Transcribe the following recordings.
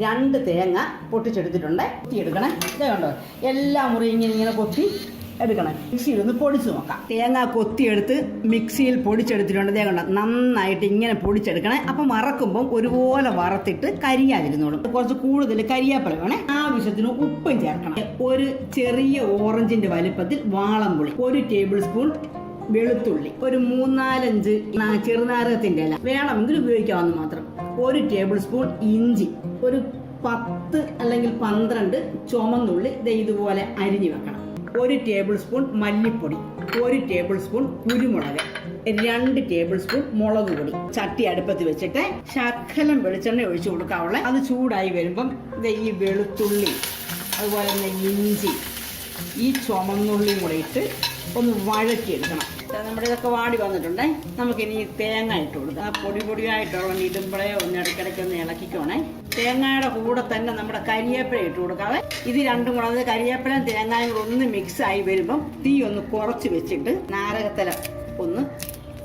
രണ്ട് തേങ്ങ പൊട്ടിച്ചെടുത്തിട്ടുണ്ട്. കൊത്തിയെടുക്കണേ. ഇതേ കണ്ടോ? എല്ലാ മുറി ഇങ്ങനെ ഇങ്ങനെ കൊത്തി എടുക്കണം. മിക്സിയിൽ ഒന്ന് പൊടിച്ചു നോക്കാം. തേങ്ങ കൊത്തിയെടുത്ത് മിക്സിയിൽ പൊടിച്ചെടുത്തിട്ടുണ്ട്. ഇതേ കണ്ടോ? നന്നായിട്ട് ഇങ്ങനെ പൊടിച്ചെടുക്കണേ. അപ്പം വറക്കുമ്പം ഒരുപോലെ വറുത്തിട്ട് കരിയാതിരുന്നോളും. കുറച്ച് കൂടുതൽ കരിയാപ്പല വേണേ. ആവശ്യത്തിന് ഉപ്പും ചേർക്കണം. ഒരു ചെറിയ ഓറഞ്ചിന്റെ വലിപ്പത്തിൽ വാളംപുളി ഒരു ടേബിൾ സ്പൂൺ വെളുത്തുള്ളി ഒരു മൂന്നാലഞ്ച് ചെറുനാരകത്തിന്റെ ഇല. വേണമെങ്കിൽ ഉപയോഗിക്കാവുന്ന മാത്രം. ഒരു ടേബിൾ സ്പൂൺ ഇഞ്ചി ഒരു പത്ത് അല്ലെങ്കിൽ പന്ത്രണ്ട് ചുമന്നുള്ളി ദേ ഇതുപോലെ അരിഞ്ഞു വെക്കണം. ഒരു ടേബിൾ സ്പൂൺ മല്ലിപ്പൊടി ഒരു ടേബിൾ സ്പൂൺ കുരുമുളക് രണ്ട് ടേബിൾ സ്പൂൺ മുളക് പൊടി. ചട്ടി അടുപ്പത്ത് വെച്ചിട്ട് ശക്കലം വെളിച്ചെണ്ണ ഒഴിച്ചു കൊടുക്കാവുള്ള അത് ചൂടായി വരുമ്പം ഈ വെളുത്തുള്ളി അതുപോലെ തന്നെ ഇഞ്ചി ഈ ചുമന്നുള്ളിയും കൂടെ ഇട്ട് ഒന്ന് വഴറ്റിയെടുക്കണം. നമ്മുടെ ഇതൊക്കെ വാടി വന്നിട്ടുണ്ടേ. നമുക്കിനി തേങ്ങ ഇട്ട് കൊടുക്കാം. പൊടി പൊടിയായിട്ടുള്ള ഇടുമ്പോഴേ ഒന്ന് ഇടയ്ക്കിടയ്ക്ക് ഒന്ന് ഇളക്കിക്കോണേ. തേങ്ങയുടെ കൂടെ തന്നെ നമ്മുടെ കരിയേപ്പില ഇട്ട് കൊടുക്കാവേ. ഇത് രണ്ടും കൂടെ അത് കരിയേപ്പിലയും തേങ്ങയും കൂടെ ഒന്ന് മിക്സ് ആയി വരുമ്പം തീ ഒന്ന് കുറച്ച് വെച്ചിട്ട് നാരകത്തല ഒന്ന്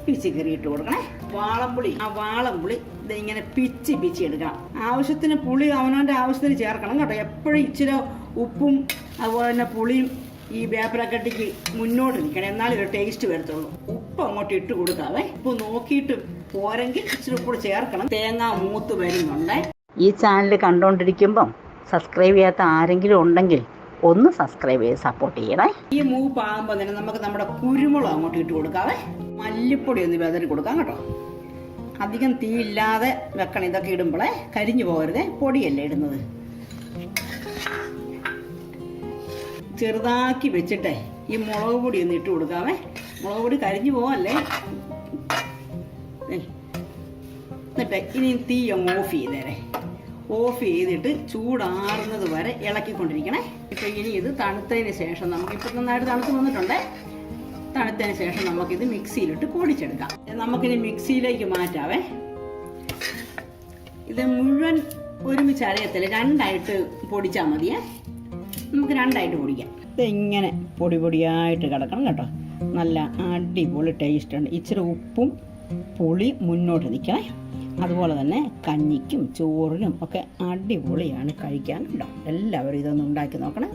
പിച്ചി കയറി ഇട്ട് കൊടുക്കണേ. വാളംപുളി. ആ വാളംപുളി ഇതിങ്ങനെ പിച്ചി പിച്ചി എടുക്കണം. ആവശ്യത്തിന് പുളി അവനവന്റെ ആവശ്യത്തിന് ചേർക്കണം കേട്ടോ. എപ്പോഴും ഇച്ചിരി ഉപ്പും അതുപോലെ തന്നെ പുളിയും ഈ വേപ്പിലക്കട്ടിക്ക് മുന്നോട്ട് നിൽക്കണം. എന്നാലും ഒരു ടേസ്റ്റ് വരത്തുള്ളൂ. ഉപ്പ് അങ്ങോട്ട് ഇട്ട് കൊടുക്കാവേ. ഉപ്പ് നോക്കിയിട്ട് പോരെങ്കിൽ ഇച്ചിരി കൂടെ ചേർക്കണം. തേങ്ങ മൂത്ത് വരുന്നുണ്ട്. ഈ ചാനൽ കണ്ടുകൊണ്ടിരിക്കുമ്പം സബ്സ്ക്രൈബ് ചെയ്യാത്ത ആരെങ്കിലും ഉണ്ടെങ്കിൽ ഒന്ന് സബ്സ്ക്രൈബ് ചെയ്ത് സപ്പോർട്ട് ചെയ്യണേ. ഈ മൂപ്പാകുമ്പോൾ തന്നെ നമുക്ക് നമ്മുടെ കുരുമുളക് അങ്ങോട്ട് ഇട്ട് കൊടുക്കാവേ. മല്ലിപ്പൊടി ഒന്ന് വെതറി കൊടുക്കാം കേട്ടോ. അധികം തീ ഇല്ലാതെ വെക്കണം. ഇതൊക്കെ ഇടുമ്പോഴേ കരിഞ്ഞു പോകരുതേ. പൊടിയല്ലേ ഇടുന്നത്? ചെറുതാക്കി വെച്ചിട്ടേ ഈ മുളക് പൊടി ഒന്ന് ഇട്ട് കൊടുക്കാവേ. മുളക് പൊടി കരിഞ്ഞു പോവല്ലേ. എന്നിട്ട് ഇനി തീ അങ്ങ് ഓഫ് ചെയ്തേരെ. ഓഫ് ചെയ്തിട്ട് ചൂടാറുന്നത് വരെ ഇളക്കിക്കൊണ്ടിരിക്കണേ. ഇപ്പം ഇനി ഇത് തണുത്തതിന് ശേഷം നമുക്ക് ഇപ്പം നന്നായിട്ട് തണുത്ത് വന്നിട്ടുണ്ടേ. തണുത്തതിന് ശേഷം നമുക്കിത് മിക്സിയിലിട്ട് പൊടിച്ചെടുക്കാം. നമുക്കിനി മിക്സിയിലേക്ക് മാറ്റാവേ. ഇത് മുഴുവൻ ഒരുമിച്ച് അരയത്തില്ല രണ്ടായിട്ട് പൊടിച്ചാൽ മതിയേ. നമുക്ക് രണ്ടായിട്ട് പൊടിക്കാം. ഇതെങ്ങനെ പൊടി പൊടിയായിട്ട് കിടക്കണം കേട്ടോ. നല്ല അടിപൊളി ടേസ്റ്റ് ഉണ്ട്. ഇച്ചിരി ഉപ്പും പുളി മുന്നോട്ട് നിൽക്കണേ. അതുപോലെ തന്നെ കഞ്ഞിക്കും ചോറിനും ഒക്കെ അടിപൊളിയാണ് കഴിക്കാൻ കേട്ടോ എല്ലാവരും ഇതൊന്ന് ഉണ്ടാക്കി നോക്കണേ.